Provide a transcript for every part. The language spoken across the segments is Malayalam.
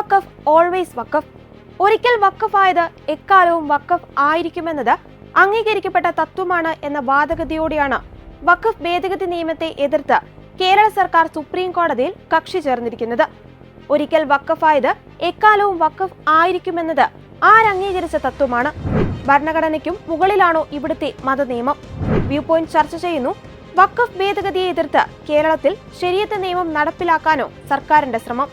വക്കഫ് ഓൾവേസ് വക്കഫ് ഒരിക്കൽ വക്കഫായത് എക്കാലവും വക്കഫ് ആയിരിക്കുമെന്നത് അംഗീകരിക്കപ്പെട്ട തത്വമാണ് എന്ന വാദഗതിയോടെയാണ് വക്കഫ് ഭേദഗതി നിയമത്തെ എതിർത്ത് കേരള സർക്കാർ സുപ്രീം കോടതിയിൽ കക്ഷി ചേർന്നിരിക്കുന്നത്. ഒരിക്കൽ വക്കഫായത് എക്കാലവും വക്കഫ് ആയിരിക്കുമെന്നത് ആരംഗീകരിച്ച തത്വമാണ്. ഭരണഘടനയ്ക്കും മുകളിലാണോ ഇവിടുത്തെ മതനിയമം? വ്യൂ പോയിന്റ് ചർച്ച ചെയ്യുന്നു. വക്കഫ് ഭേദഗതിയെ എതിർത്ത് കേരളത്തിൽ ശരിയത്ത് നിയമം നടപ്പിലാക്കാനോ സർക്കാരിന്റെ ശ്രമം?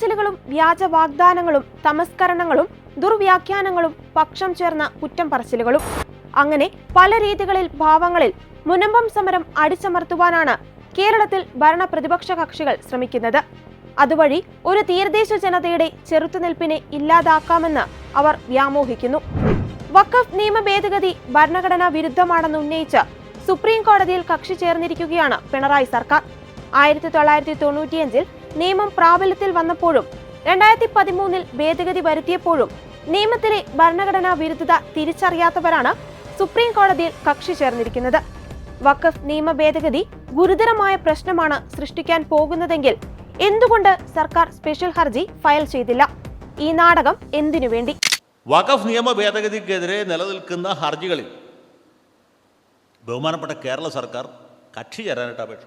പറച്ചിലുകളും വ്യാജ വാഗ്ദാനങ്ങളും തമസ്കരണങ്ങളും ദുർവ്യാഖ്യാനങ്ങളും പക്ഷം ചേർന്ന കുറ്റം പറച്ചിലുകളും. അങ്ങനെ പല രീതികളിൽ ഭാവങ്ങളിൽ മുനമ്പം സമരം അടിച്ചമർത്തുവാനാണ് കേരളത്തിൽ ഭരണ പ്രതിപക്ഷ കക്ഷികൾ ശ്രമിക്കുന്നത്. അതുവഴി ഒരു തീരദേശ ജനതയുടെ ചെറുത്തുനിൽപ്പിനെ ഇല്ലാതാക്കാമെന്ന് അവർ വ്യാമോഹിക്കുന്നു. വഖഫ് നിയമ ഭേദഗതി ഭരണഘടനാ വിരുദ്ധമാണെന്ന് ഉന്നയിച്ച് സുപ്രീം കോടതിയിൽ കക്ഷി ചേർന്നിരിക്കുകയാണ് പിണറായി സർക്കാർ. ആയിരത്തി തൊള്ളായിരത്തി തൊണ്ണൂറ്റിയഞ്ചിൽ നിയമം പ്രാബല്യത്തിൽ വന്നപ്പോഴും രണ്ടായിരത്തി പതിമൂന്നിൽ ഭേദഗതി വരുത്തിയപ്പോഴും നിയമത്തിലെ ഭരണഘടനാ വിരുദ്ധത തിരിച്ചറിയാത്തവരാണ് സുപ്രീം കോടതിയിൽ കക്ഷി ചേർന്നിരിക്കുന്നത്. വഖഫ് നിയമ ഭേദഗതി ഗുരുതരമായ പ്രശ്നമാണ് സൃഷ്ടിക്കാൻ പോകുന്നതെങ്കിൽ എന്തുകൊണ്ട് സർക്കാർ സ്പെഷ്യൽ ഹർജി ഫയൽ ചെയ്തില്ല? ഈ നാടകം എന്തിനു വേണ്ടി? വഖഫ് നിയമ ഭേദഗതിക്കെതിരെ നിലനിൽക്കുന്ന ഹർജികളിൽ ബഹുമാനപ്പെട്ട കേരള സർക്കാർ കക്ഷി ചേരാനായിട്ട് അപേക്ഷ.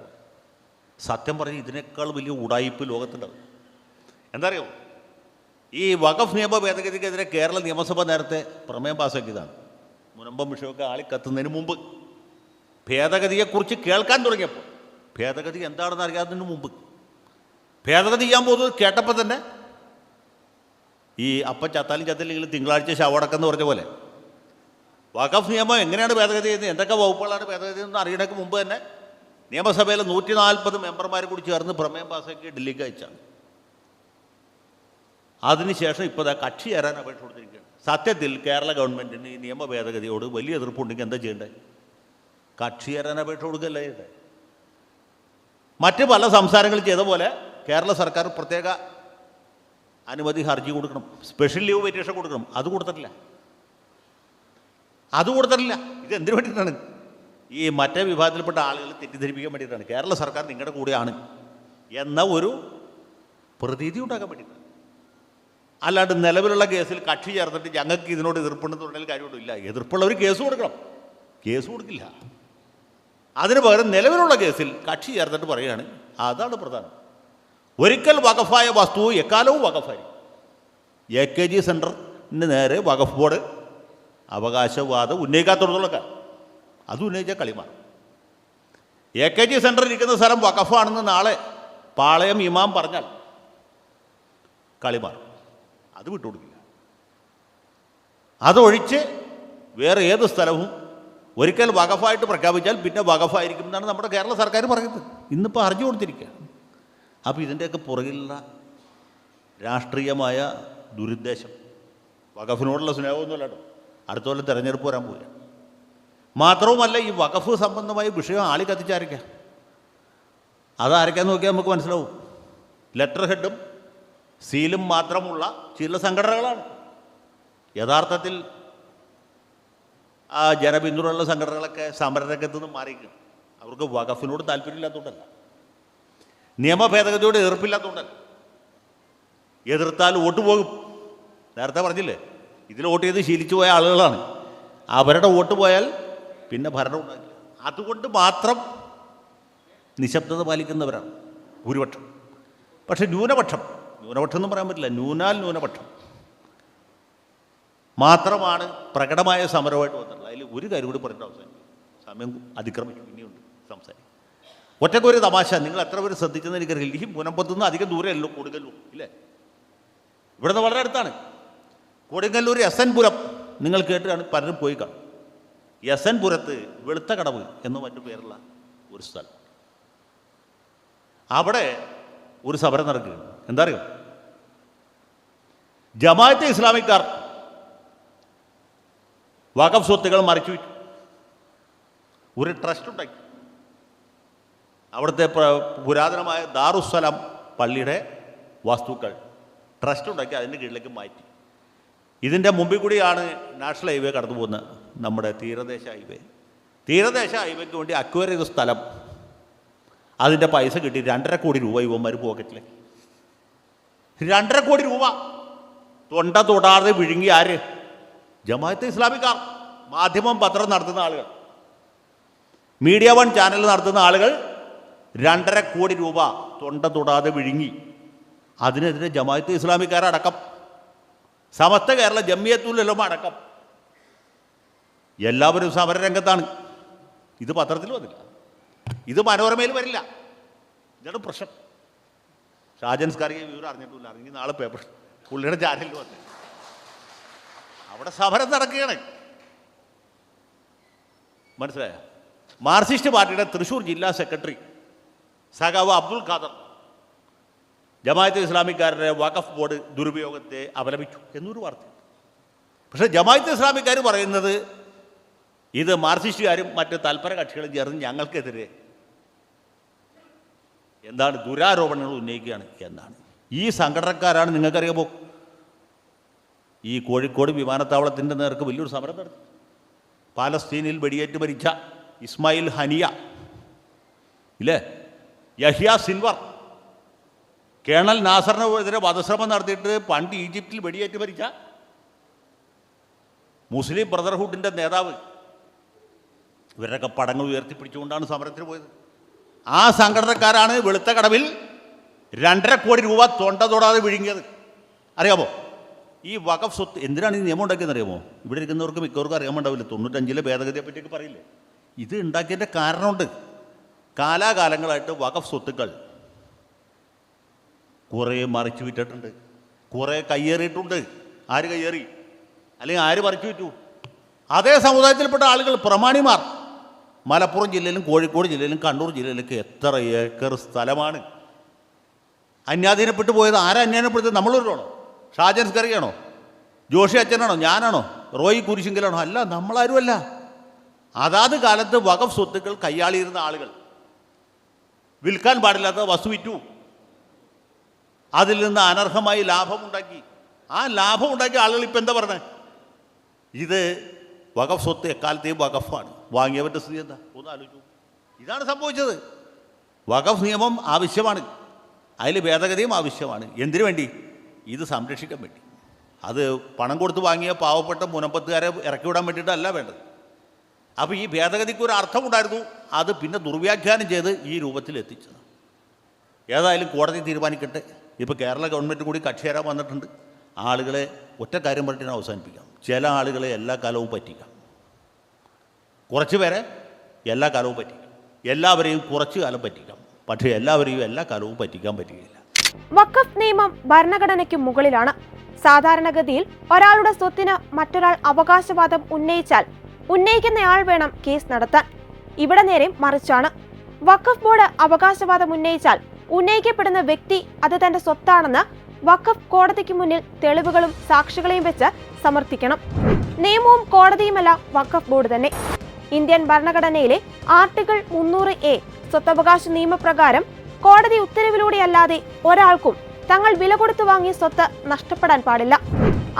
സത്യം പറഞ്ഞ് ഇതിനേക്കാൾ വലിയ ഉടായിപ്പ് ലോകത്തുണ്ടാവും. എന്താ അറിയോ ഈ വഖഫ് നിയമ ഭേദഗതിക്കെതിരെ കേരള നിയമസഭ നേരത്തെ പ്രമേയം പാസ്സാക്കിയതാണ് മുനമ്പം വിഷയമൊക്കെ ആളി കത്തുന്നതിന് മുമ്പ്. ഭേദഗതിയെക്കുറിച്ച് കേൾക്കാൻ തുടങ്ങിയപ്പോൾ. ഭേദഗതി എന്താണെന്ന് അറിയാത്തതിന് മുമ്പ്. ഭേദഗതി ചെയ്യാൻ പോകുന്നത് കേട്ടപ്പോൾ തന്നെ ഈ അപ്പം ചത്താലും ചത്തില്ലെങ്കിൽ തിങ്കളാഴ്ച ശവടക്കെന്ന് പറഞ്ഞ പോലെ. വഖഫ് നിയമം എങ്ങനെയാണ് ഭേദഗതി ചെയ്യുന്നത്? എന്തൊക്കെ വകുപ്പുകളാണ് ഭേദഗതി എന്ന് അറിയണക്ക് മുമ്പ് തന്നെ നിയമസഭയിൽ നൂറ്റി നാൽപ്പത് മെമ്പർമാർ കൂടി ചേർന്ന് പ്രമേയം പാസ്സാക്കി ഡൽഹിക്ക് അയച്ചാണ്. അതിനുശേഷം ഇപ്പോൾ കക്ഷി ചേരാൻ അപേക്ഷ കൊടുത്തിരിക്കുകയാണ്. സത്യത്തിൽ കേരള ഗവൺമെന്റിന് ഈ നിയമ ഭേദഗതിയോട് വലിയ എതിർപ്പുണ്ടെങ്കിൽ എന്താ ചെയ്യേണ്ടത്? കക്ഷി ചേരാൻ അപേക്ഷ കൊടുക്കല്ലേ ചെയ്യേണ്ടത്. മറ്റ് പല സംസ്ഥാനങ്ങൾ ചെയ്ത പോലെ കേരള സർക്കാർ പ്രത്യേക അനുമതി ഹർജി കൊടുക്കണം. സ്പെഷ്യൽ ലീവ് പരീക്ഷ കൊടുക്കണം. അത് കൊടുത്തിട്ടില്ല. അത് കൊടുത്തിട്ടില്ല. ഇത് എന്തിനു വേണ്ടിയിട്ടാണ്? ഈ മറ്റേ വിഭാഗത്തിൽപ്പെട്ട ആളുകൾ തെറ്റിദ്ധരിപ്പിക്കാൻ വേണ്ടിയിട്ടാണ്. കേരള സർക്കാർ നിങ്ങളുടെ കൂടെയാണ് എന്ന ഒരു പ്രതീതി ഉണ്ടാക്കാൻ വേണ്ടിയിട്ടാണ്. അല്ലാണ്ട് നിലവിലുള്ള കേസിൽ കക്ഷി ചേർത്തിട്ട് ഞങ്ങൾക്ക് ഇതിനോട് എതിർപ്പുണ്ടെന്ന് പറഞ്ഞാൽ കാര്യമൊന്നുമില്ല എതിർപ്പുള്ളവർ കേസ് കൊടുക്കണം. കേസ് കൊടുക്കില്ല. അതിന് പകരം നിലവിലുള്ള കേസിൽ കക്ഷി ചേർത്തിട്ട് പറയുകയാണ്. അതാണ് പ്രധാനം. ഒരിക്കൽ വകഫായ വസ്തു എക്കാലവും വകഫായി എ കെ ജി സെന്ററിന് നേരെ വകഫ് ബോർഡ് അവകാശവാദം ഉന്നയിക്കാത്തോടത്തോളം കാലം അത് ഉന്നയിച്ച കളിമ. എ കെ ജി സെന്ററിൽ ഇരിക്കുന്ന സ്ഥലം വഖഫാണെന്ന് നാളെ പാളയം ഇമാം പറഞ്ഞാൽ കളിമാർ അത് വിട്ടുകൊടുക്കില്ല. അതൊഴിച്ച് വേറെ ഏത് സ്ഥലവും ഒരിക്കൽ വഖഫായിട്ട് പ്രഖ്യാപിച്ചാൽ പിന്നെ വകഫായിരിക്കും എന്നാണ് നമ്മുടെ കേരള സർക്കാർ പറയുന്നത്. ഇന്നിപ്പോൾ അറിഞ്ഞു കൊടുത്തിരിക്കുകയാണ്. അപ്പോൾ ഇതിന്റെയൊക്കെ പുറകിലുള്ള രാഷ്ട്രീയമായ ദുരുദ്ദേശം വഖഫിനോടുള്ള സ്നേഹമൊന്നുമല്ല കേട്ടോ. അടുത്ത കൊല്ലം തിരഞ്ഞെടുപ്പ് വരാൻ പോവുക മാത്രവുമല്ല ഈ വഖഫ് സംബന്ധമായ വിഷയം ആളി കത്തിച്ചാരയ്ക്കാം അതാരയ്ക്കാന്ന് നോക്കിയാൽ നമുക്ക് മനസ്സിലാവും. ലെറ്റർ ഹെഡും സീലും മാത്രമുള്ള ചില സംഘടനകളാണ്. യഥാർത്ഥത്തിൽ ആ ജനപിന്തുണയുള്ള സംഘടനകളൊക്കെ സമരരംഗത്ത് നിന്ന് മാറിയിരിക്കും അവർക്ക് വഖഫിനോട് താല്പര്യമില്ലാത്തതുകൊണ്ടല്ല നിയമ ഭേദഗതിയോട് എതിർപ്പില്ലാത്തതുകൊണ്ടല്ല എതിർത്താൽ വോട്ട് പോകും. നേരത്തെ പറഞ്ഞില്ലേ? ഇതിൽ വോട്ട് ചെയ്ത് ശീലിച്ചു പോയ ആളുകളാണ്. അവരുടെ വോട്ട് പോയാൽ പിന്നെ ഭരണം ഉണ്ടാക്കി അതുകൊണ്ട് മാത്രം നിശബ്ദത പാലിക്കുന്നവരാണ് ഭൂരിപക്ഷം. പക്ഷേ ന്യൂനപക്ഷം ന്യൂനപക്ഷം എന്ന് പറയാൻ പറ്റില്ല ന്യൂനാൽ ന്യൂനപക്ഷം. മാത്രമാണ് പ്രകടമായ സമരമായിട്ട് വന്നിട്ടുള്ളത്. അതിൽ ഒരു കാര്യം കൂടി പറഞ്ഞിട്ട് അവസാനിക്കും സമയം അതിക്രമിച്ചു ഇനിയുണ്ട് സംസാരിക്കും. ഒറ്റയ്ക്ക് ഒരു തമാശ നിങ്ങൾ എത്ര പേര് ശ്രദ്ധിച്ചെന്ന് എനിക്കറിയില്ല. ഈ മുനമ്പത്തുനിന്ന് അധികം ദൂരമല്ലോ കൊടുങ്ങല്ലൂർ ഇല്ലേ? ഇവിടുന്ന് വളരെ അടുത്താണ്. Kodungallur S N Puram. നിങ്ങൾ കേട്ടിട്ടാണ് പലരും പോയി കാണും എസ് എൻ പുരത്ത് വെളുത്ത കടവ് എന്ന് മറ്റു പേരുള്ള ഒരു സ്ഥലം. അവിടെ ഒരു സമരം നടക്കുകയാണ്. എന്താ അറിയോ ജമാഅത്തെ ഇസ്ലാമിക്കാർ വഖഫ് സ്വത്തുകൾ മറിച്ചു വിറ്റു. ഒരു ട്രസ്റ്റ് ഉണ്ടാക്കി. അവിടുത്തെ പുരാതനമായ ദാറുസ്സലാം പള്ളിയുടെ വസ്തുക്കൾ ട്രസ്റ്റ് ഉണ്ടാക്കി അതിന്റെ കീഴിലേക്ക് മാറ്റി. ഇതിന്റെ മുമ്പിൽ കൂടിയാണ് നാഷണൽ ഹൈവേ കടന്നു പോകുന്നത് നമ്മുടെ തീരദേശ ഹൈവേ. തീരദേശ ഹൈവേക്ക് വേണ്ടി അക്വയർ ചെയ്ത സ്ഥലം. അതിന്റെ പൈസ കിട്ടി രണ്ടര കോടി രൂപ യുവന്മാർ പോക്കറ്റിലേക്ക് രണ്ടര കോടി രൂപ. തൊണ്ട തൊടാതെ വിഴുങ്ങി ആര്? ജമാഅത്ത് ഇസ്ലാമിക്കാർ. മാധ്യമം പത്രം നടത്തുന്ന ആളുകൾ. മീഡിയ വൺ ചാനൽ നടത്തുന്ന ആളുകൾ രണ്ടര കോടി രൂപ തൊണ്ട തൊടാതെ വിഴുങ്ങി. അതിനെതിരെ ജമാഅത്ത് ഇസ്ലാമിക്കാരടക്കം. സമസ്ത കേരള ജമ്മിയത്തുലം അടക്കം. എല്ലാവരും സമരരംഗത്താണ് ഇത് പത്രത്തിൽ വന്നില്ല. ഇത് മനോരമയിൽ വരില്ല. ഇതാണ് പ്രശ്നം. ഷാജൻ സ്കറിയെ വിവരം അറിഞ്ഞിട്ടില്ല. അറിഞ്ഞ് നാളെ പേപ്പർ പുള്ളിയുടെ ചാനലിൽ വന്നു. അവിടെ സമരം നടക്കുകയാണ്. മനസ്സിലായ? മാർക്സിസ്റ്റ് പാർട്ടിയുടെ തൃശ്ശൂർ ജില്ലാ സെക്രട്ടറി സഖാവ് അബ്ദുൽ ഖാദർ ജമാഅത്തെ ഇസ്ലാമിക്കാരുടെ വഖഫ് ബോർഡ് ദുരുപയോഗത്തെ അപലപിച്ചു എന്നൊരു വാർത്ത. പക്ഷേ ജമാഅത്തെ ഇസ്ലാമിക്കാർ പറയുന്നത് ഇത് മാർക്സിസ്റ്റുകാരും മറ്റ് തൽപര കക്ഷികളും ചേർന്ന് ഞങ്ങൾക്കെതിരെ എന്താണ് ദുരാരോപണങ്ങൾ ഉന്നയിക്കുകയാണ് എന്നാണ്. ഈ സംഘടനക്കാരാണ് നിങ്ങൾക്കറിയാമോ? ഈ കോഴിക്കോട് വിമാനത്താവളത്തിന്റെ നേർക്ക് വലിയൊരു സമരം നടത്തി. പാലസ്തീനിൽ വെടിയേറ്റ് മരിച്ച ഇസ്മായിൽ ഹനിയ ഇല്ലേ? യഹിയ സിൻവർ കേണൽ നാസറിനെതിരെ വധശ്രമം നടത്തിയിട്ട് പണ്ട് ഈജിപ്തിൽ വെടിയേറ്റ് മരിച്ച മുസ്ലിം ബ്രദർഹുഡിന്റെ നേതാവ് ഇവരൊക്കെ പടങ്ങൾ ഉയർത്തിപ്പിടിച്ചുകൊണ്ടാണ് സമരത്തിന് പോയത്. ആ സംഘടനക്കാരാണ് വെളുത്ത കടവിൽ രണ്ടര കോടി രൂപ തൊണ്ട തൊടാതെ വിഴുങ്ങിയത്. അറിയാമോ? ഈ വഖഫ് സ്വത്ത് എന്തിനാണ് ഈ നിയമം ഉണ്ടാക്കിയെന്ന് അറിയാമോ? ഇവിടെ ഇരിക്കുന്നവർക്ക് മിക്കവർക്കും അറിയാമുണ്ടാവില്ല തൊണ്ണൂറ്റഞ്ചിലെ ഭേദഗതിയെ പറ്റിയൊക്കെ പറയില്ലേ? ഇത് ഉണ്ടാക്കിയതിന്റെ കാരണമുണ്ട്. കാലാകാലങ്ങളായിട്ട് വഖഫ് സ്വത്തുക്കൾ കുറേ മറിച്ചു വിറ്റിട്ടുണ്ട്. കുറേ കയ്യേറിയിട്ടുണ്ട്. ആര് കയ്യേറി? അല്ലെങ്കിൽ ആര് മറിച്ചു വിറ്റു? അതേ സമുദായത്തിൽപ്പെട്ട ആളുകൾ പ്രമാണിമാർ മലപ്പുറം ജില്ലയിലും കോഴിക്കോട് ജില്ലയിലും കണ്ണൂർ ജില്ലയിലൊക്കെ എത്ര ഏക്കർ സ്ഥലമാണ്? അന്യാധീനപ്പെട്ടു പോയത് ആരാ അന്യാധീനപ്പെടുത്തിയത് നമ്മളൊരാണോ ഷാജൻ സ്കറിയാണോ? ജോഷി അച്ഛനാണോ? ഞാനാണോ? റോയി കുരിശിങ്കലാണോ? അല്ല നമ്മളാരുമല്ല. അതാത് കാലത്ത് വകഫ് സ്വത്തുക്കൾ കൈയാളിയിരുന്ന ആളുകൾ. വിൽക്കാൻ പാടില്ലാത്ത വസ്തു വിറ്റു. അതിൽ നിന്ന് അനർഹമായി ലാഭമുണ്ടാക്കി ആ ലാഭം ഉണ്ടാക്കിയ ആളുകൾ ഇപ്പം എന്താ പറഞ്ഞത് ഇത് വകഫ് സ്വത്ത് എക്കാലത്തെയും വകഫാണ് വാങ്ങിയവന്റെ സ്ഥിതി എന്താ? ഒന്ന് ആലോചിച്ചു ഇതാണ് സംഭവിച്ചത്. വഖഫ് നിയമം ആവശ്യമാണ്. അതിൽ ഭേദഗതിയും ആവശ്യമാണ്. എന്തിനു വേണ്ടി? ഇത് സംരക്ഷിക്കാൻ വേണ്ടി. അത് പണം കൊടുത്ത് വാങ്ങിയ പാവപ്പെട്ട മുനമ്പത്തുകാരെ ഇറക്കി വിടാൻ വേണ്ടിയിട്ടല്ല വേണ്ടത്. അപ്പോൾ ഈ ഭേദഗതിക്ക് ഒരു അർത്ഥമുണ്ടായിരുന്നു അത് പിന്നെ ദുർവ്യാഖ്യാനം ചെയ്ത് ഈ രൂപത്തിൽ എത്തിച്ചത്. ഏതായാലും കോടതി തീരുമാനിക്കട്ടെ. ഇപ്പോൾ കേരള ഗവൺമെന്റ് കൂടി കക്ഷി വന്നിട്ടുണ്ട്. ആളുകളെ ഒറ്റ കാര്യം പറഞ്ഞിട്ട് അവസാനിപ്പിക്കാം. ചില ആളുകളെ എല്ലാ കാലവും പറ്റിക്കാം. കുറച്ച് പേരെ എല്ലാ കാലവും പറ്റിക്കാം എല്ലാവരെയും കുറച്ച് കാലം പറ്റിക്കാം പക്ഷേ എല്ലാവരെയും എല്ലാ കാലവും പറ്റിക്കാൻ പറ്റുകയില്ല. വഖഫ് നിയമം ഭരണഘടനയ്ക്ക് മുകളിലാണ്. സാധാരണഗതിയിൽ ഒരാളുടെ സ്വത്തിന് മറ്റൊരാൾ അവകാശവാദം ഉന്നയിച്ചാൽ ഉന്നയിക്കുന്നയാൾ വേണം കേസ് നടത്താൻ. ഇവിടെ നേരെ മറിച്ചാണ്. വഖഫ് ബോർഡ് അവകാശവാദം ഉന്നയിച്ചാൽ ഉന്നയിക്കപ്പെടുന്ന വ്യക്തി അത് തന്റെ സ്വത്താണെന്ന് വഖഫ് കോടതിക്ക് മുന്നിൽ തെളിവുകളും സാക്ഷികളെയും വെച്ച് സമർത്ഥിക്കണം. നിയമവും കോടതിയുമല്ല വഖഫ് ബോർഡ് തന്നെ. ഇന്ത്യൻ ഭരണഘടനയിലെ ആർട്ടിക്കിൾ മുന്നൂറ് എ സ്വത്തവകാശ നിയമപ്രകാരം കോടതി ഉത്തരവിലൂടെയല്ലാതെ ഒരാൾക്കും തങ്ങൾ വില കൊടുത്തു വാങ്ങിയ സ്വത്ത് നഷ്ടപ്പെടാൻ പാടില്ല.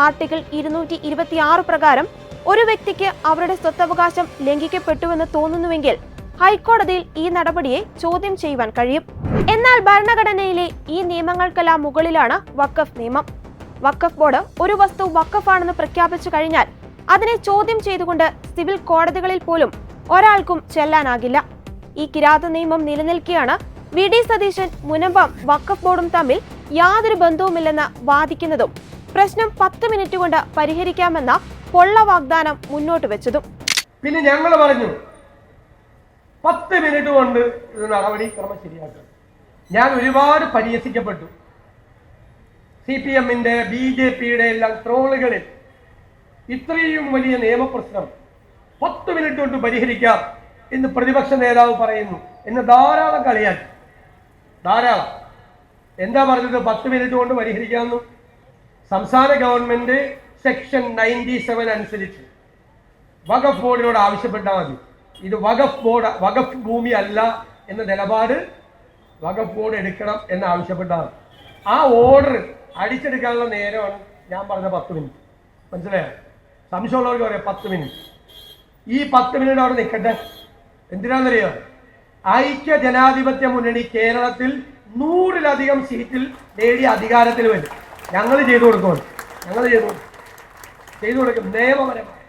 ആർട്ടിക്കിൾ ഇരുന്നൂറ്റി ഇരുപത്തി ആറ് പ്രകാരം ഒരു വ്യക്തിക്ക് അവരുടെ സ്വത്തവകാശം ലംഘിക്കപ്പെട്ടുവെന്ന് തോന്നുന്നുവെങ്കിൽ ഹൈക്കോടതിയിൽ ഈ നടപടിയെ ചോദ്യം ചെയ്യുവാൻ കഴിയും. എന്നാൽ ഭരണഘടനയിലെ ഈ നിയമങ്ങൾക്കെല്ലാം മുകളിലാണ് വക്കഫ് നിയമം. വക്കഫ് ബോർഡ് ഒരു വസ്തു വക്കഫാണെന്ന് പ്രഖ്യാപിച്ചു കഴിഞ്ഞാൽ അതിനെ ചോദ്യം ചെയ്തുകൊണ്ട് സിവിൽ കോടതികളിൽ പോലും ഒരാൾക്കും ചെല്ലാനാകില്ല. ഈ കിരാത നിയമം നിലനിൽക്കെയാണ് വി ഡി സതീശൻ മുനമ്പം വക്കഫ് ബോർഡും തമ്മിൽ യാതൊരു ബന്ധവുമില്ലെന്ന് വാദിക്കുന്നതും പ്രശ്നം പത്ത് മിനിറ്റ് കൊണ്ട് പരിഹരിക്കാമെന്ന പൊള്ള വാഗ്ദാനം മുന്നോട്ട് വെച്ചതും. പിന്നെ ഞങ്ങൾ പറഞ്ഞു പത്ത് മിനിറ്റ് കൊണ്ട് ഇത് നടപടിക്രമം ശരിയാക്കണം ഞാൻ ഒരുപാട് പരിഹസിക്കപ്പെട്ടു. സി പി എമ്മിന്റെ ബി ജെ പിയുടെ എല്ലാം ട്രോളുകളിൽ ഇത്രയും വലിയ നിയമപ്രശ്നം പത്ത് മിനിറ്റ് കൊണ്ട് പരിഹരിക്കാം എന്ന് പ്രതിപക്ഷ നേതാവ് പറയുന്നു. എന്ന് ധാരാളം കളിയാക്കി. ധാരാളം. എന്താ പറഞ്ഞത്? പത്ത് മിനിറ്റ് കൊണ്ട് പരിഹരിക്കാമെന്നു. സംസ്ഥാന ഗവൺമെന്റ് സെക്ഷൻ നയന്റി സെവൻ അനുസരിച്ച് വഖഫ് ബോർഡിനോട് ആവശ്യപ്പെട്ടാൽ മതി. ഇത് വഖഫ് ബോർഡ് വഖഫ് ഭൂമി അല്ല എന്ന നിലപാട് വഖഫ് ബോർഡ് എടുക്കണം എന്ന് ആവശ്യപ്പെട്ടാൽ ആ ഓർഡർ അടിച്ചെടുക്കാനുള്ള നേരമാണ് ഞാൻ പറഞ്ഞ പത്ത് മിനിറ്റ്. മനസ്സിലായോ? സംശയമുള്ളവർക്ക് പറയാം പത്ത് മിനിറ്റ് ഈ പത്ത് മിനിറ്റ് അവിടെ നിൽക്കട്ടെ. എന്തിനാണെന്നറിയോ? ഐക്യ ജനാധിപത്യ മുന്നണി കേരളത്തിൽ നൂറിലധികം സീറ്റിൽ നേടിയ അധികാരത്തിൽ വരും. ഞങ്ങൾ ചെയ്തു കൊടുക്കും. ഞങ്ങൾ ചെയ്തു കൊടുക്കും. ചെയ്തു കൊടുക്കും. നിയമപരമായി.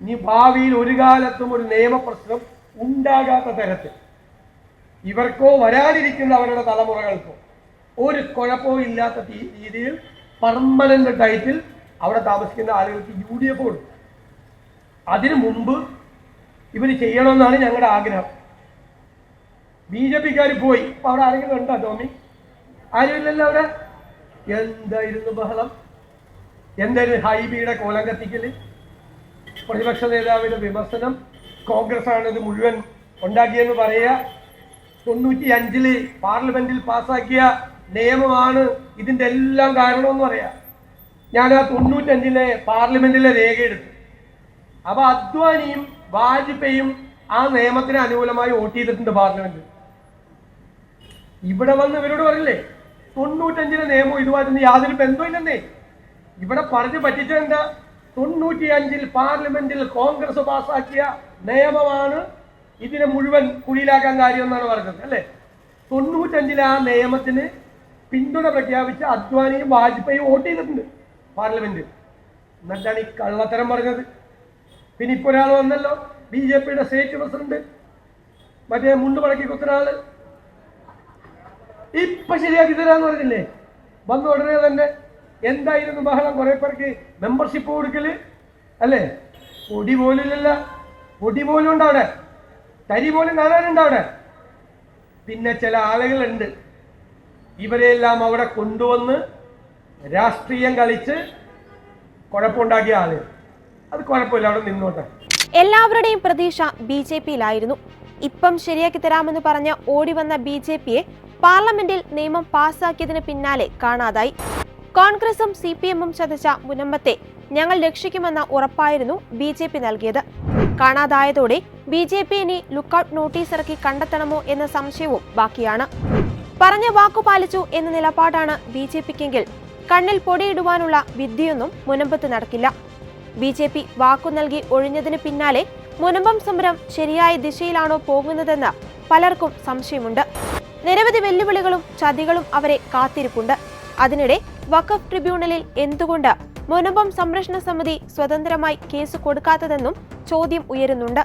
ഇനി ഭാവിയിൽ ഒരു കാലത്തും ഒരു നിയമപ്രശ്നം ഉണ്ടാകാത്ത തരത്തിൽ ഇവർക്കോ വരാനിരിക്കുന്ന അവരുടെ തലമുറകൾക്കോ ഒരു കുഴപ്പവും ഇല്ലാത്ത രീതിയിൽ പെർമനന്റ് ടൈറ്റിൽ അവിടെ താമസിക്കുന്ന ആളുകൾക്ക് യു ഡി എഫ് കൊടുക്കും അതിനു മുമ്പ് ഇവർ ചെയ്യണമെന്നാണ് ഞങ്ങളുടെ ആഗ്രഹം. ബി ജെ പിക്കാർ പോയി. അപ്പൊ അവിടെ ആരെങ്കിലും ഉണ്ടോ ടോമി? ആരുമില്ലല്ലോ അവിടെ? എന്തായിരുന്നു ബഹളം? എന്തായിരുന്നു ഹൈബിയുടെ കോലം കത്തിക്കൽ? പ്രതിപക്ഷ നേതാവിന്റെ വിമർശനം? കോൺഗ്രസ് ആണ് ഇത് മുഴുവൻ ഉണ്ടാക്കിയെന്ന് പറയുക. തൊണ്ണൂറ്റി അഞ്ചിൽ പാർലമെന്റിൽ പാസാക്കിയ നിയമമാണ് ഇതിന്റെ എല്ലാം കാരണമെന്ന് പറയാം. ഞാൻ ആ തൊണ്ണൂറ്റഞ്ചിലെ പാർലമെന്റിലെ രേഖയെടുത്തു അപ്പൊ അദ്വാനിയും വാജ്പേയും ആ നിയമത്തിന് അനുകൂലമായി വോട്ട് ചെയ്തിട്ടുണ്ട് പാർലമെന്റ്. ഇവിടെ വന്ന് ഇവരോട് പറയില്ലേ തൊണ്ണൂറ്റഞ്ചിലെ നിയമം ഇതുമായിട്ടൊന്നും യാതൊരു ബന്ധമില്ലെന്നേ ഇവിടെ പറഞ്ഞു പറ്റിച്ചത് എന്താ തൊണ്ണൂറ്റി അഞ്ചിൽ പാർലമെന്റിൽ കോൺഗ്രസ് പാസാക്കിയ നിയമമാണ് ഇതിനെ മുഴുവൻ കുഴിയിലാക്കാൻ കാര്യം എന്നാണ് പറഞ്ഞത് അല്ലേ? തൊണ്ണൂറ്റഞ്ചിലെ ആ നിയമത്തിന് പിന്തുണ പ്രഖ്യാപിച്ച് അദ്വാനിയും വാജ്പേയും വോട്ട് ചെയ്തിട്ടുണ്ട്. പാർലമെന്റിൽ എന്നിട്ടാണ് ഈ കള്ളത്തരം പറഞ്ഞത്. പിന്നെ ഇപ്പൊ ഒരാൾ വന്നല്ലോ ബി ജെ പിയുടെ സ്റ്റേറ്റ് പ്രസിഡന്റ്. മറ്റേ മുണ്ട് മടക്കി കുത്തുന്ന ആൾ. ഇപ്പൊ ശരിയാക്കി തരാന്ന് പറഞ്ഞില്ലേ? വന്ന ഉടനെ തന്നെ എന്തായിരുന്നു ബഹളം? കുറെ പേർക്ക് മെമ്പർഷിപ്പ് കൊടുക്കൽ അല്ലേ? പൊടി പോലില്ലല്ല പൊടി പോലും ഉണ്ട് അവിടെ. തരി പോലും കാണാനുണ്ട് അവിടെ. പിന്നെ ചില ആളുകളുണ്ട്. ഇവരെല്ലാം അവിടെ കൊണ്ടുവന്ന് രാഷ്ട്രീയം കളിച്ച് കുഴപ്പമുണ്ടാക്കിയ ആൾ. അത് കുഴപ്പമില്ല അവിടെ നിന്നോട്ടെ. എല്ലാവരുടെയും പ്രതീക്ഷ ബി ജെ പിയിലായിരുന്നു. ഇപ്പം ശരിയാക്കി തരാമെന്ന് പറഞ്ഞ ഓടി വന്ന ബി ജെ പിയെ പാർലമെന്റിൽ നിയമം പാസാക്കിയതിന് പിന്നാലെ കാണാതായി. കോൺഗ്രസും സി പി എമ്മും ചതച്ച മുനമ്പത്തെ ഞങ്ങൾ രക്ഷിക്കുമെന്ന ഉറപ്പായിരുന്നു ബി ജെ പി നൽകിയത്. കാണാതായതോടെ ബി ജെ പി ഇനി ലുക്കൌട്ട് നോട്ടീസ് ഇറക്കി കണ്ടെത്തണമോ എന്ന സംശയവും ബാക്കിയാണ്. പറഞ്ഞ വാക്കു പാലിച്ചു എന്ന നിലപാടാണ് ബി ജെ പിക്കെങ്കിൽ കണ്ണിൽ പൊടിയിടുവാനുള്ള വിദ്യയൊന്നും മുനമ്പത്ത് നടക്കില്ല. ബി ജെ പി വാക്കു നൽകി ഒഴിഞ്ഞതിന് പിന്നാലെ മുനമ്പം സമരം ശരിയായ ദിശയിലാണോ പോകുന്നതെന്ന് പലർക്കും സംശയമുണ്ട്. നിരവധി വെല്ലുവിളികളും ചതികളും അവരെ കാത്തിരിപ്പുണ്ട്. അതിനിടെ വഖഫ് ട്രിബ്യൂണലിൽ എന്തുകൊണ്ട് മുനമ്പം സംരക്ഷണ സമിതി സ്വതന്ത്രമായി കേസ് കൊടുക്കാത്തതെന്നും ചോദ്യം ഉയരുന്നുണ്ട്.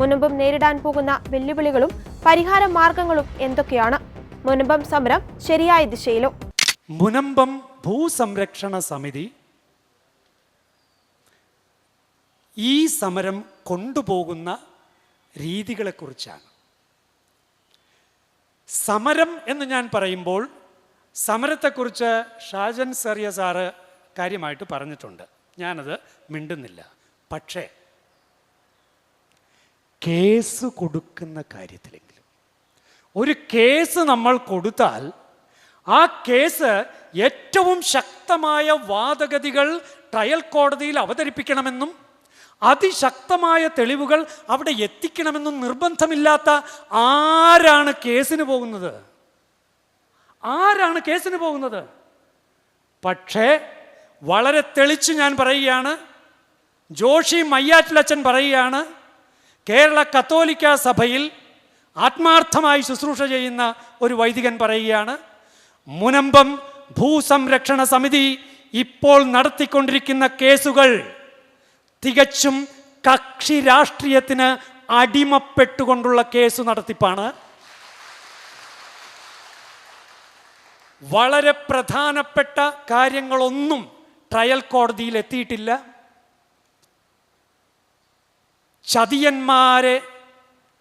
മുനമ്പം നേരിടാൻ പോകുന്ന വെല്ലുവിളികളും പരിഹാര മാർഗങ്ങളും എന്തൊക്കെയാണ്? മുനമ്പം സമരം ശരിയായ ദിശയിലോ? മുനമ്പം ഭൂസംരക്ഷണ സമിതി ഈ സമരം കൊണ്ടുപോകുന്ന രീതികളെക്കുറിച്ചാണ്. സമരം എന്ന് ഞാൻ പറയുമ്പോൾ സമരത്തെക്കുറിച്ച് ഷാജൻ സെറിയ സാറ് കാര്യമായിട്ട് പറഞ്ഞിട്ടുണ്ട്. ഞാനത് മിണ്ടുന്നില്ല. പക്ഷേ കേസ് കൊടുക്കുന്ന കാര്യത്തിലെങ്കിലും ഒരു കേസ് നമ്മൾ കൊടുത്താൽ ആ കേസ് ഏറ്റവും ശക്തമായ വാദഗതികൾ ട്രയൽ കോടതിയിൽ അവതരിപ്പിക്കണമെന്നും അതിശക്തമായ തെളിവുകൾ അവിടെ എത്തിക്കണമെന്നും നിർബന്ധമില്ലാത്ത ആരാണ് കേസിന് പോകുന്നത്? ആരാണ് കേസിന് പോകുന്നത്? പക്ഷേ വളരെ തെളിച്ച് ഞാൻ പറയുകയാണ് ജോഷി മയ്യാറ്റിലച്ചൻ പറയുകയാണ് കേരള കത്തോലിക്ക സഭയിൽ ആത്മാർത്ഥമായി ശുശ്രൂഷ ചെയ്യുന്ന ഒരു വൈദികൻ പറയുകയാണ് മുനമ്പം ഭൂസംരക്ഷണ സമിതി ഇപ്പോൾ നടത്തിക്കൊണ്ടിരിക്കുന്ന കേസുകൾ തികച്ചും കക്ഷി രാഷ്ട്രീയത്തിന് അടിമപ്പെട്ടുകൊണ്ടുള്ള കേസ് നടത്തിപ്പാണ്. വളരെ പ്രധാനപ്പെട്ട കാര്യങ്ങളൊന്നും ട്രയൽ കോടതിയിൽ എത്തിയിട്ടില്ല. ചതിയന്മാരെ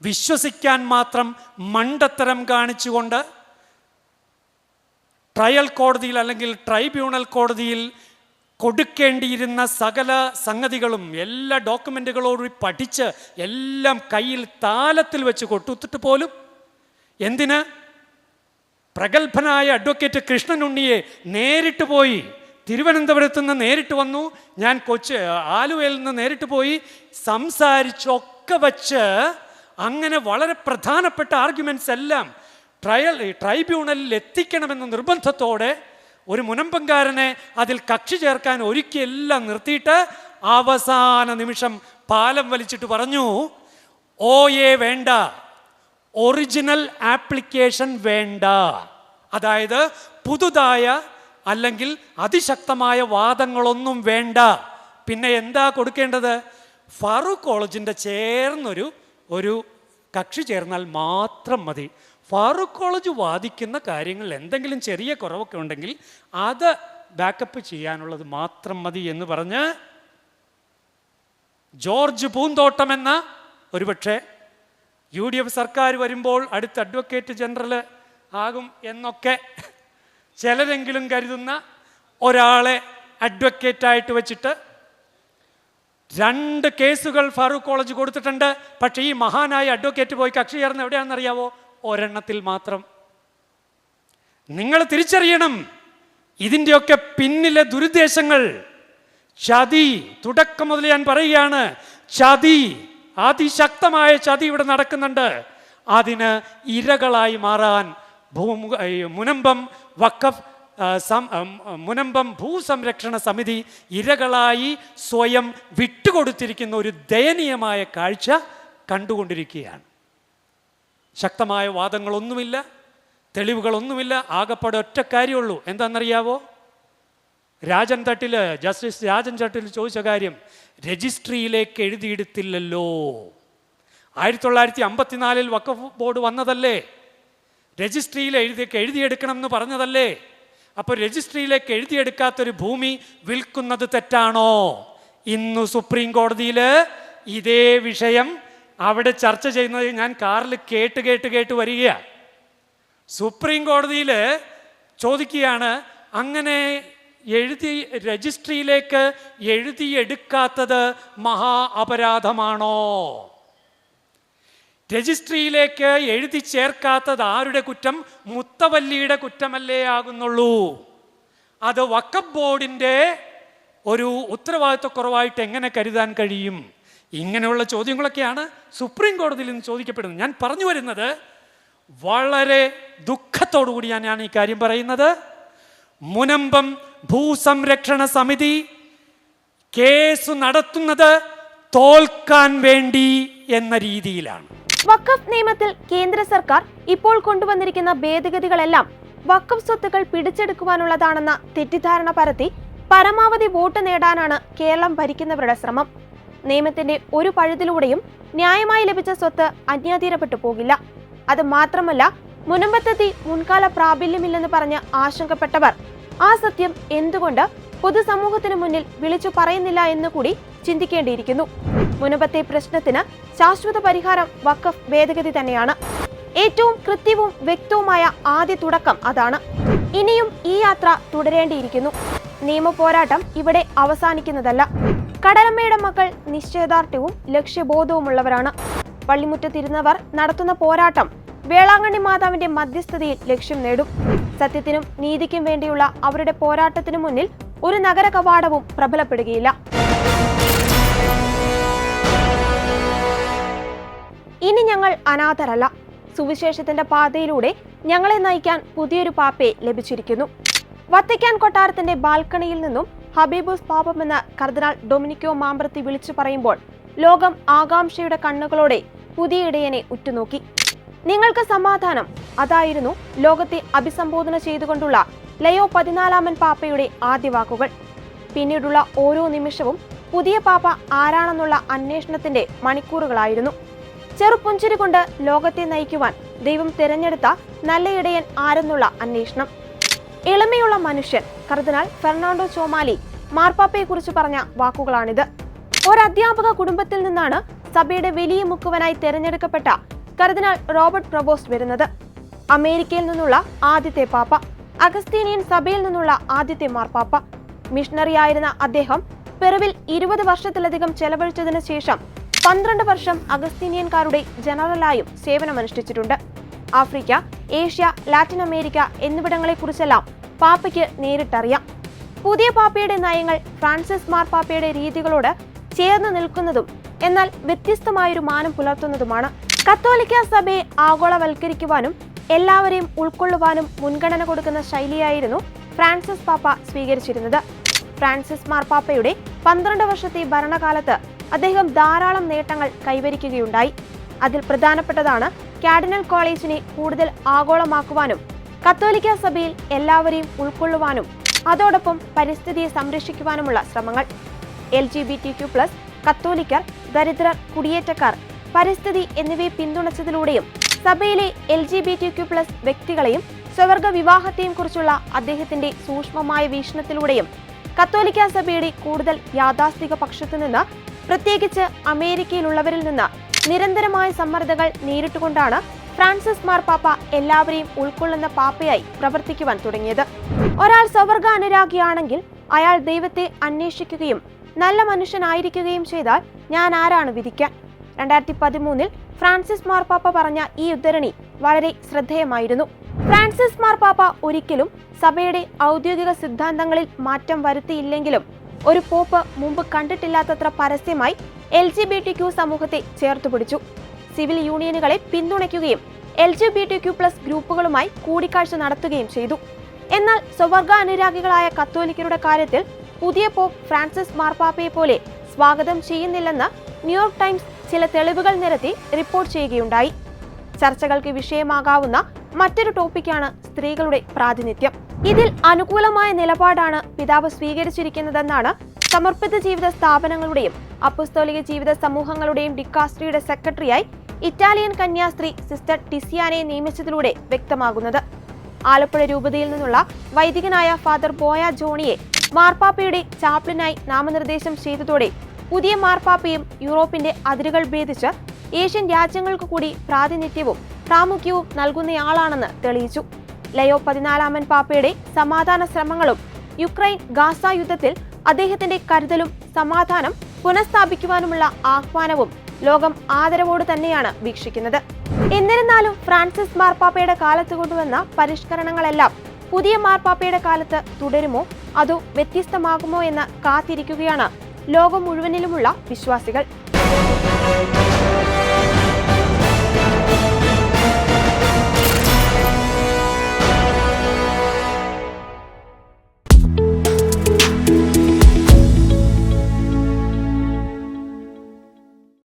വിശ്വസിക്കാൻ മാത്രം മണ്ടത്തരം കാണിച്ചുകൊണ്ട് ട്രയൽ കോടതിയിൽ അല്ലെങ്കിൽ ട്രൈബ്യൂണൽ കോടതിയിൽ കൊടുക്കേണ്ടിയിരുന്ന സകല സംഗതികളും എല്ലാ ഡോക്യുമെന്റുകളോടുകൂടി പഠിച്ച് എല്ലാം കയ്യിൽ താലത്തിൽ വെച്ച് കൊട്ടുത്തിട്ട് പോലും എന്തിന്? പ്രഗത്ഭനായ അഡ്വക്കേറ്റ് കൃഷ്ണനുണ്ണിയെ നേരിട്ട് പോയി തിരുവനന്തപുരത്ത് നിന്ന് നേരിട്ട് വന്നു. ഞാൻ കൊച്ച് ആലുവയിൽ നിന്ന് നേരിട്ട് പോയി സംസാരിച്ചൊക്കെ വച്ച് അങ്ങനെ വളരെ പ്രധാനപ്പെട്ട ആർഗ്യുമെന്റ്സ് എല്ലാം ട്രയൽ ട്രൈബ്യൂണലിൽ എത്തിക്കണമെന്ന നിർബന്ധത്തോടെ ഒരു മുനമ്പങ്കാരനെ അതിൽ കക്ഷി ചേർക്കാൻ ഒരുക്കിയെല്ലാം നിർത്തിയിട്ട് അവസാന നിമിഷം പാലം വലിച്ചിട്ട് പറഞ്ഞു ഓ എ വേണ്ട ഒറിജിനൽ ആപ്ലിക്കേഷൻ വേണ്ട. അതായത് പുതുതായ അല്ലെങ്കിൽ അതിശക്തമായ വാദങ്ങളൊന്നും വേണ്ട. പിന്നെ എന്താ കൊടുക്കേണ്ടത്? ഫാറൂഖ് കോളേജിന്റെ ചേർന്നൊരു ഒരു കക്ഷി ചേർന്നാൽ മാത്രം മതി. ഫാറൂഖ് കോളേജ് വാദിക്കുന്ന കാര്യങ്ങളിൽ എന്തെങ്കിലും ചെറിയ കുറവൊക്കെ ഉണ്ടെങ്കിൽ അത് ബാക്കപ്പ് ചെയ്യാനുള്ളത് മാത്രം മതി എന്ന് പറഞ്ഞ് ജോർജ് പൂന്തോട്ടം എന്ന ഒരുപക്ഷെ യു ഡി എഫ് സർക്കാർ വരുമ്പോൾ അടുത്ത അഡ്വക്കേറ്റ് ജനറൽ ആകും എന്നൊക്കെ ചിലരെങ്കിലും കരുതുന്ന ഒരാളെ അഡ്വക്കേറ്റായിട്ട് വെച്ചിട്ട് രണ്ട് കേസുകൾ ഫാറൂഖ് കോളേജ് കൊടുത്തിട്ടുണ്ട്. പക്ഷേ ഈ മഹാനായ അഡ്വക്കേറ്റ് പോയി കക്ഷി ചേർന്ന് എവിടെയാണെന്ന് അറിയാവോ ഒരെണ്ണത്തിൽ മാത്രം. നിങ്ങൾ തിരിച്ചറിയണം ഇതിന്റെയൊക്കെ പിന്നിലെ ദുരുദ്ദേശങ്ങൾ. ചതി തുടക്കം മുതൽ ഞാൻ പറയുകയാണ്. ചതി അതിശക്തമായ ചതി ഇവിടെ നടക്കുന്നുണ്ട്. അതിന് ഇരകളായി മാറാൻ ഭൂമു മുനമ്പം സം മുനമ്പം ഭൂസംരക്ഷണ സമിതി ഇരകളായി സ്വയം വിട്ടുകൊടുത്തിരിക്കുന്ന ഒരു ദയനീയമായ കാഴ്ച കണ്ടുകൊണ്ടിരിക്കുകയാണ്. ശക്തമായ വാദങ്ങളൊന്നുമില്ല തെളിവുകളൊന്നുമില്ല ആകപ്പാടെ ഒറ്റ കാര്യമുള്ളൂ. എന്താണെന്നറിയാവോ? രാജൻ തട്ടിൽ ജസ്റ്റിസ് രാജൻ തട്ടിൽ ചോദിച്ച കാര്യം രജിസ്ട്രിയിലേക്ക് എഴുതിയെടുത്തില്ലല്ലോ. ആയിരത്തി തൊള്ളായിരത്തി അമ്പത്തിനാലിൽ വക്കഫ് ബോർഡ് വന്നതല്ലേ? രജിസ്ട്രിയിൽ എഴുതി എഴുതിയെടുക്കണം എന്ന് പറഞ്ഞതല്ലേ? അപ്പോൾ രജിസ്ട്രിയിലേക്ക് എഴുതിയെടുക്കാത്തൊരു ഭൂമി വിൽക്കുന്നത് തെറ്റാണോ? ഇന്ന് സുപ്രീം കോടതിയിൽ ഇതേ വിഷയം അവിടെ ചർച്ച ചെയ്യുന്നത് ഞാൻ കാറിൽ കേട്ട് കേട്ട് കേട്ട് വരികയാണ് സുപ്രീം കോടതിയിൽ ചോദിക്കുകയാണ് അങ്ങനെ എഴുതി രജിസ്ട്രിയിലേക്ക് എഴുതിയെടുക്കാത്തത് മഹാ അപരാധമാണോ? രജിസ്ട്രിയിലേക്ക് എഴുതി ചേർക്കാത്തത് ആരുടെ കുറ്റം? മുത്തവല്ലിയുടെ കുറ്റമല്ലേ ആകുന്നുള്ളൂ. അത് വക്കബ് ബോർഡിന്റെ ഒരു ഉത്തരവാദിത്വക്കുറവായിട്ട് എങ്ങനെ കരുതാൻ കഴിയും? ഇങ്ങനെയുള്ള ചോദ്യങ്ങളൊക്കെയാണ് സുപ്രീം കോടതിയിൽ നിന്ന് ചോദിക്കപ്പെടുന്നത്. ഞാൻ പറഞ്ഞു വരുന്നത് വളരെ ദുഃഖത്തോടു കൂടിയാണ് ഞാൻ ഈ കാര്യം പറയുന്നത്. മുനമ്പം ഭൂസംരക്ഷണ സമിതി കേസ് നടത്തുന്നത് തോൽക്കാൻ വേണ്ടി എന്ന രീതിയിലാണ്. വഖഫ് നിയമത്തിൽ കേന്ദ്ര സർക്കാർ ഇപ്പോൾ കൊണ്ടുവന്നിരിക്കുന്ന ഭേദഗതികളെല്ലാം വഖഫ് സ്വത്തുക്കൾ പിടിച്ചെടുക്കുവാനുള്ളതാണെന്ന തെറ്റിദ്ധാരണ പരത്തി പരമാവധി വോട്ട് നേടാനാണ് കേരളം ഭരിക്കുന്നവരുടെ ശ്രമം. നിയമത്തിന്റെ ഒരു പഴുതിലൂടെയും ന്യായമായി ലഭിച്ച സ്വത്ത് അന്യാധീനപ്പെട്ടു പോകില്ല. അത് മാത്രമല്ല മുനമ്പത്തെത്തി മുൻകാല പ്രാബല്യമില്ലെന്ന് പറഞ്ഞ് ആശങ്കപ്പെട്ടവർ ആ സത്യം എന്തുകൊണ്ട് പൊതുസമൂഹത്തിന് മുന്നിൽ വിളിച്ചു പറയുന്നില്ല എന്ന് കൂടി ചിന്തിക്കേണ്ടിയിരിക്കുന്നു. മുനമ്പത്തെ പ്രശ്നത്തിന് ശാശ്വത പരിഹാരം വഖഫ് ഭേദഗതി തന്നെയാണ്. ഏറ്റവും കൃത്യവും വ്യക്തവുമായ ആദ്യ തുടക്കം അതാണ്. ഇനിയും ഈ യാത്ര തുടരേണ്ടിയിരിക്കുന്നു. നിയമ പോരാട്ടം ഇവിടെ അവസാനിക്കുന്നതല്ല. കടലമ്മയുടെ മക്കൾ നിശ്ചയദാർഢ്യവും ലക്ഷ്യബോധവുമുള്ളവരാണ്. പള്ളിമുറ്റത്തിരുന്നവർ നടത്തുന്ന പോരാട്ടം വേളാങ്കണ്ണി മാതാവിന്റെ മധ്യസ്ഥതയിൽ ലക്ഷ്യം നേടും. സത്യത്തിനും നീതിക്കും വേണ്ടിയുള്ള അവരുടെ പോരാട്ടത്തിനു മുന്നിൽ ഒരു നഗര കവാടവും പ്രബലപ്പെടുകയില്ല. ഇനി ഞങ്ങൾ അനാഥരല്ല. സുവിശേഷത്തിന്റെ പാതയിലൂടെ ഞങ്ങളെ നയിക്കാൻ പുതിയൊരു പാപ്പയെ ലഭിച്ചിരിക്കുന്നു. വത്തിക്കാൻ കൊട്ടാരത്തിന്റെ ബാൽക്കണിയിൽ നിന്നും ഹബീബുസ് പാപം എന്ന കർദിനാൾ ഡൊമിനിക്കോ മാമ്പ്രത്തി വിളിച്ചു പറയുമ്പോൾ ലോകം ആകാംക്ഷയുടെ കണ്ണുകളോടെ പുതിയ ഇടയനെ ഉറ്റുനോക്കി. നിങ്ങൾക്ക് സമാധാനം. അതായിരുന്നു ലോകത്തെ അഭിസംബോധന ചെയ്തുകൊണ്ടുള്ള ലയോ പതിനാലാമൻ പാപ്പയുടെ ആദ്യ വാക്കുകൾ. പിന്നീടുള്ള ഓരോ നിമിഷവും പുതിയ പാപ്പ ആരാണെന്നുള്ള അന്വേഷണത്തിന്റെ മണിക്കൂറുകളായിരുന്നു. ചെറുപുഞ്ചിരി കൊണ്ട് ലോകത്തെ നയിക്കുവാൻ ദൈവം തിരഞ്ഞെടുത്ത നല്ല ഇടയൻ ആരെന്നുള്ള അന്വേഷണം. എളിമയുള്ള മനുഷ്യൻ. Cardinal Fernando Chomali. മാർപ്പാപ്പയെ കുറിച്ച് പറഞ്ഞ വാക്കുകളാണിത്. ഒരധ്യാപക കുടുംബത്തിൽ നിന്നാണ് സഭയുടെ വലിയ മുക്കുവനായി തെരഞ്ഞെടുക്കപ്പെട്ട കർദിനാൾ റോബർട്ട് പ്രൊബോസ്റ്റ് വരുന്നത്. അമേരിക്കയിൽ നിന്നുള്ള ആദ്യത്തെ പാപ്പ. അഗസ്തീനിയൻ സഭയിൽ നിന്നുള്ള ആദ്യത്തെ മാർപ്പാപ്പ. മിഷണറി ആയിരുന്ന അദ്ദേഹം പെറുവിൽ ഇരുപത് വർഷത്തിലധികം ചെലവഴിച്ചതിന് ശേഷം പന്ത്രണ്ട് വർഷം അഗസ്തീനിയൻകാരുടെ ജനറലായും സേവനമനുഷ്ഠിച്ചിട്ടുണ്ട്. ആഫ്രിക്ക ഏഷ്യ ലാറ്റിൻ അമേരിക്ക എന്നിവിടങ്ങളെക്കുറിച്ചെല്ലാം പാപ്പയ്ക്ക് നേരിട്ടറിയാം. പുതിയ പാപ്പയുടെ നയങ്ങൾ ഫ്രാൻസിസ് മാർ പാപ്പയുടെ രീതികളോട് ചേർന്ന് നിൽക്കുന്നതും എന്നാൽ വ്യത്യസ്തമായൊരു മാനം പുലർത്തുന്നതുമാണ്. കത്തോലിക്ക സഭയെ ആഗോളവൽക്കരിക്കുവാനും എല്ലാവരെയും ഉൾക്കൊള്ളുവാനും മുൻഗണന കൊടുക്കുന്ന ശൈലിയായിരുന്നു ഫ്രാൻസിസ് പാപ്പ സ്വീകരിച്ചിരുന്നത്. ഫ്രാൻസിസ് മാർപ്പാപ്പയുടെ പന്ത്രണ്ട് വർഷത്തെ ഭരണകാലത്ത് അദ്ദേഹം ധാരാളം നേട്ടങ്ങൾ കൈവരിക്കുകയുണ്ടായി. അതിൽ പ്രധാനപ്പെട്ടതാണ് കാർഡിനൽ കോളേജിനെ കൂടുതൽ ആഗോളമാക്കുവാനും കത്തോലിക്ക സഭയിൽ എല്ലാവരെയും ഉൾക്കൊള്ളുവാനും അതോടൊപ്പം പരിസ്ഥിതിയെ സംരക്ഷിക്കുവാനുമുള്ള ശ്രമങ്ങൾ. L G B T Q plus കത്തോലിക്കർ ദരിദ്രർ കുടിയേറ്റക്കാർ പരിസ്ഥിതി എന്നിവയെ പിന്തുണച്ചതിലൂടെയും സഭയിലെ L G B T Q plus വ്യക്തികളെയും സ്വവർഗ വിവാഹത്തെയും കുറിച്ചുള്ള അദ്ദേഹത്തിന്റെ സൂക്ഷ്മമായ വീക്ഷണത്തിലൂടെയും കത്തോലിക്ക സഭയുടെ കൂടുതൽ യാഥാസ്ഥിക പക്ഷത്തു നിന്ന് പ്രത്യേകിച്ച് അമേരിക്കയിലുള്ളവരിൽ നിന്ന് നിരന്തരമായ സമ്മർദ്ദങ്ങൾ നേരിട്ടുകൊണ്ടാണ് ഫ്രാൻസിസ് മാർപ്പാപ്പ എല്ലാവരെയും ഉൾക്കൊള്ളുന്ന പാപ്പയായി പ്രവർത്തിക്കുവാൻ തുടങ്ങിയത്. ഒരാൾ സ്വവർഗ അനുരാഗിയാണെങ്കിൽ അയാൾ ദൈവത്തെ അന്വേഷിക്കുകയും നല്ല മനുഷ്യനായിരിക്കുകയും ചെയ്താൽ ഞാൻ ആരാണ് വിധിക്കാൻ? രണ്ടായിരത്തി പതിമൂന്നിൽ ഫ്രാൻസിസ് മാർപ്പാപ്പ പറഞ്ഞ ഈ ഉദ്ധരണി വളരെ ശ്രദ്ധേയമായിരുന്നു. ഫ്രാൻസിസ് മാർപ്പാപ്പ ഒരിക്കലും സഭയുടെ ഔദ്യോഗിക സിദ്ധാന്തങ്ങളിൽ മാറ്റം വരുത്തിയില്ലെങ്കിലും ഒരു പോപ്പ് മുമ്പ് കണ്ടിട്ടില്ലാത്തത്ര പരസ്യമായി L G B T Q സമൂഹത്തെ ചേർത്തുപിടിച്ചു സിവിൽ യൂണിയനുകളെ പിന്തുണയ്ക്കുകയും L G B T Q plus ഗ്രൂപ്പുകളുമായി കൂടിക്കാഴ്ച നടത്തുകയും ചെയ്തു. എന്നാൽ സ്വവർഗ അനുരാഗികളായ കത്തോലിക്കരുടെ കാര്യത്തിൽ പുതിയ പോപ്പ് ഫ്രാൻസിസ് മാർപ്പാപ്പയെ പോലെ സ്വാഗതം ചെയ്യുന്നില്ലെന്ന് ന്യൂയോർക്ക് ടൈംസ് ചില തെളിവുകൾ നിരത്തി റിപ്പോർട്ട് ചെയ്യുകയുണ്ടായി. ചർച്ചകൾക്ക് വിഷയമാകാവുന്ന മറ്റൊരു ടോപ്പിക്കാണ് സ്ത്രീകളുടെ പ്രാതിനിധ്യം. ഇതിൽ അനുകൂലമായ നിലപാടാണ് പിതാവ് സ്വീകരിച്ചിരിക്കുന്നതെന്നാണ് സമർപ്പിത ജീവിത സ്ഥാപനങ്ങളുടെയും അപ്പസ്തോലിക ജീവിത സമൂഹങ്ങളുടെയും ഡിക്കാസ്ട്രിയുടെ സെക്രട്ടറിയായി ഇറ്റാലിയൻ കന്യാസ്ത്രീ സിസ്റ്റർ ടിസിയാനെ നിയമിച്ചതിലൂടെ വ്യക്തമാകുന്നത്. ആലപ്പുഴ രൂപതയിൽ നിന്നുള്ള വൈദികനായ ഫാദർ ബോയ ജോണിയെ മാർപ്പാപ്പയുടെ ചാപ്ലിനായി നാമനിർദ്ദേശം ചെയ്തതോടെ പുതിയ മാർപ്പാപ്പയും യൂറോപ്പിന്റെ അതിരുകൾ ഭേദിച്ച് ഏഷ്യൻ രാജ്യങ്ങൾക്ക് കൂടി പ്രാതിനിധ്യവും പ്രാമുഖ്യവും നൽകുന്നയാളാണെന്ന് തെളിയിച്ചു. ലയോ പതിനാലാമൻ പാപ്പയുടെ സമാധാന ശ്രമങ്ങളും യുക്രൈൻ ഗാസ യുദ്ധത്തിൽ അദ്ദേഹത്തിന്റെ കരുതലും സമാധാനം പുനഃസ്ഥാപിക്കുവാനുമുള്ള ആഹ്വാനവും ലോകം ആദരവോട് തന്നെയാണ് വീക്ഷിക്കുന്നത്. എന്നിരുന്നാലും ഫ്രാൻസിസ് മാർപ്പാപ്പയുടെ കാലത്ത് കൊണ്ടുവന്ന പരിഷ്കരണങ്ങളെല്ലാം പുതിയ മാർപ്പാപ്പയുടെ കാലത്ത് തുടരുമോ? അതോ വ്യത്യസ്തമാകുമോ എന്ന് കാത്തിരിക്കുകയാണ് ലോകം മുഴുവനിലുമുള്ള വിശ്വാസികൾ.